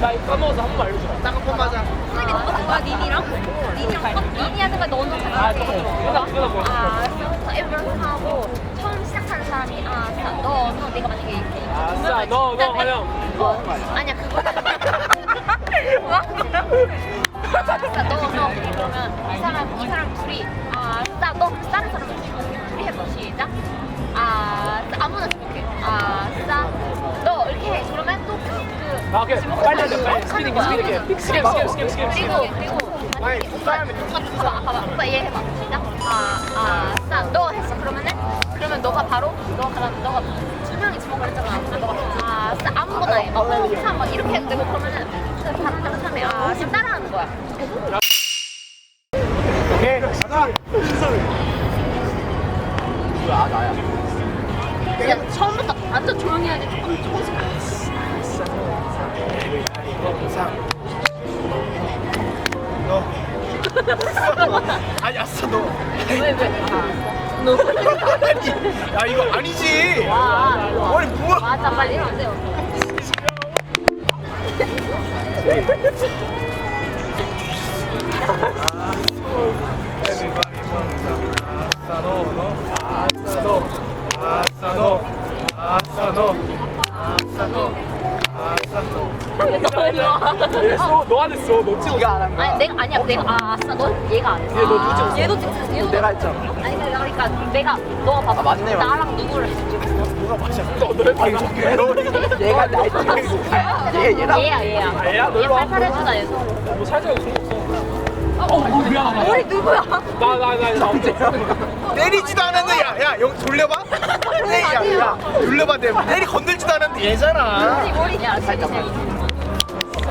나 이거 까먹어서 한번 알려줘. 쌍꺼풀 맞아. 수민이 너가 누가 니니랑? 니니랑 첫 니니 하는 걸 너는 아, 같이 그거, 그거, 그거 뭐. 아, 그래서 에브런 하고 처음 시작하는 사람이 아, 자, 너, 너 내가 만약에 이렇게 아싸, 너, 너, 화영. 어, 아니야 그거 뭐 하는 거야? 아싸, 너, 너 그러면 이 사람, 이 사람 둘이 아싸, 너 다른 사람 둘이 해봐 시작 아싸, 아무나 생각해 아싸, 너 이렇게 해 그러면 또그 그, 아, 오케이. 빨리 하자, 빨리. 스피드 있게. 스킵, 스킵, 스킵, 스킵, 그리고 스킵. 그리고. 아니, 두 사람이 봐봐 봐봐 오빠 얘 해봐. 시작. 아 아싸. 너 했어 그러면은? 그러면 너가 바로? 너가 너가 두 명이 주먹을 했잖아. 그래서 너가 아싸. 아무거나 해막 홍삼 막 이렇게 해도 되고 그러면은 그 다른 다른 사람이 아 지금 따라하는 거야 아니, 아싸, 너. 왜왜 너 아니, 야, 이거 아니지. 와, 아니, 뭐야. 맞아 빨리 돼요 너. 얘 쏘, 너안 했어. 너 찍어. 네가 안한 아니 내가 아니야 내가 아 아싸 너 얘가 안 했어 얘 너 누구 찍었어? 얘도 찍었어 얘도 내가 했잖아. 아니 그러니까 내가 너가 봐봐 아, 맞네, 맞네. 나랑 누구를 찍었어 누가 맞아. 너, 너 했잖아. 얘가 날 찍었어. 얘, 얘랑. 얘야 얘야 아, 얘야? 너 얘 일로 와. 팔팔해주다 얘도 뭐 살짝 없어. 어, 어, 미안하다. 머리 누구야? 나, 나, 나, 나 없어. 때리지도 않았는데 야, 야, 여기 돌려봐. 네, 야, 야, 돌려봐. 내 때리 건들지도 않았는데 얘잖아. 머리 머리 야 살짝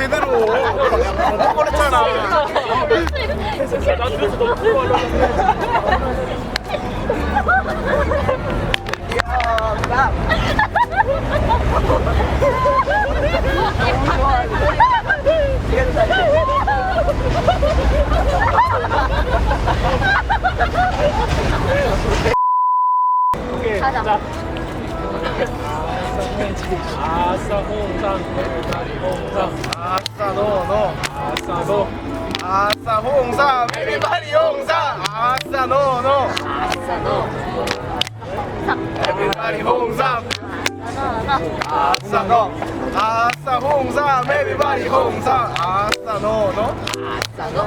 제대로. 뻔뻔했잖아. 진짜 나 뒤에서 너 보고 하려고. 오케이. 가자. 자. 아싸 홍상 朝のの朝の朝本さんベリバリ本さん朝のの朝のベリバリ本さん朝の朝本さんベリバリ本さん朝のの朝の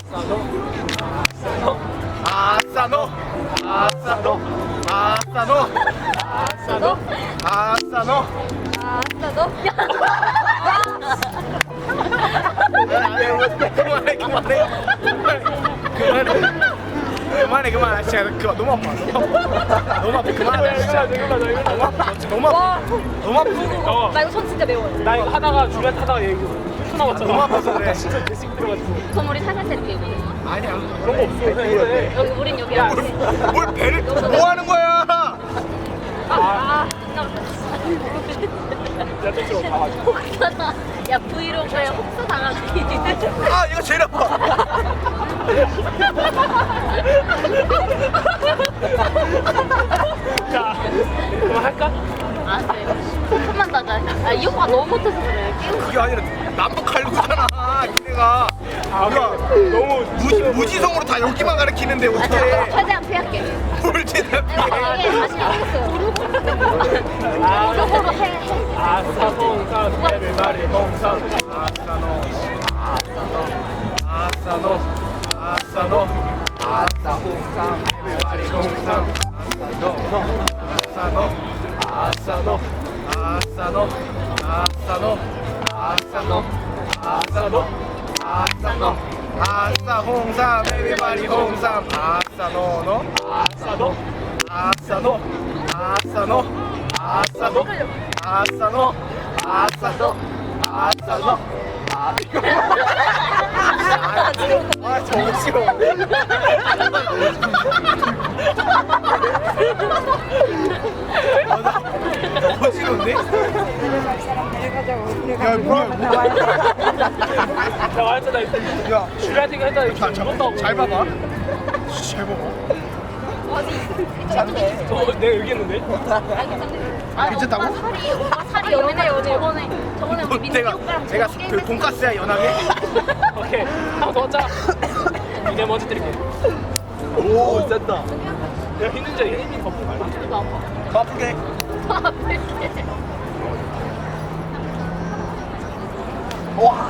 朝の朝の朝の朝の朝の朝の 너 그만해 그만해 그만해 그만해 그만해 진짜 그거 너무 아파 너무 아파 그만해 진짜 너무 아파 너무 아파 너무 아파 어, 나 이거 손 진짜 매워요 나 이거 하다가 주변 타다가 얘 흉수 나왔잖아 너무 아파서 그래. 진짜 개씩 그럼 우리 살살 때릴게 이거 아니야 그런 거 없어 그냥 이래 여기 우린 여기 야, 앞에 뭘 배를 뭐 하는 거야 아 야 가가지고 야 브이로그에 혹수 당하기. 아 이거 제일 아파. 자 그만 할까? 아네. 조금만 더 하자 아이 오빠 너무 못해서 그래. 그게 아니라 남북 갈구잖아 니네가 아, 너무 무지, 무지성으로 다 여기만 가르키는데 아, 저 어떻게 화장 피할게. 울지는 아, 이게 다시 모르겠어요. 아, 저거로 해. 해. 아싸 봉산 베르마리 봉산 아싸노 아싸노 아싸노 아싸노 아싸 봉산 베르마리 봉산 아싸노 아싸노 아싸노 아싸노 아싸노 아싸노 아싸노 너 아싸 홍삼 에비바리 홍삼. 아싸 너너 아싸 너 아싸 너 아싸 너 아싸 너 아싸 너 아싸 너 아싸 너 아, 저 어지러워. 아, 나 너무 어지러운데? 야, 뭐야, 나 말했잖아. 야, 슈라이팅 했다. 이거 자, 죽었다고. 잘 봐봐. 잘 봐봐. 저 내가 얘기했는데. 아, 괜찮다고? 살이 오빠 살이 연애 저번에 저번에 우리 민기 내가 오빠랑 내가 그 게임했을 돈가스야 연하게. 오케이. 한번더 짜. 이제 먼저 드릴게. 오, 센다. 내가 힘이 덮고 말라. 때도 아파. 더 아프게. 아플게. 와. 거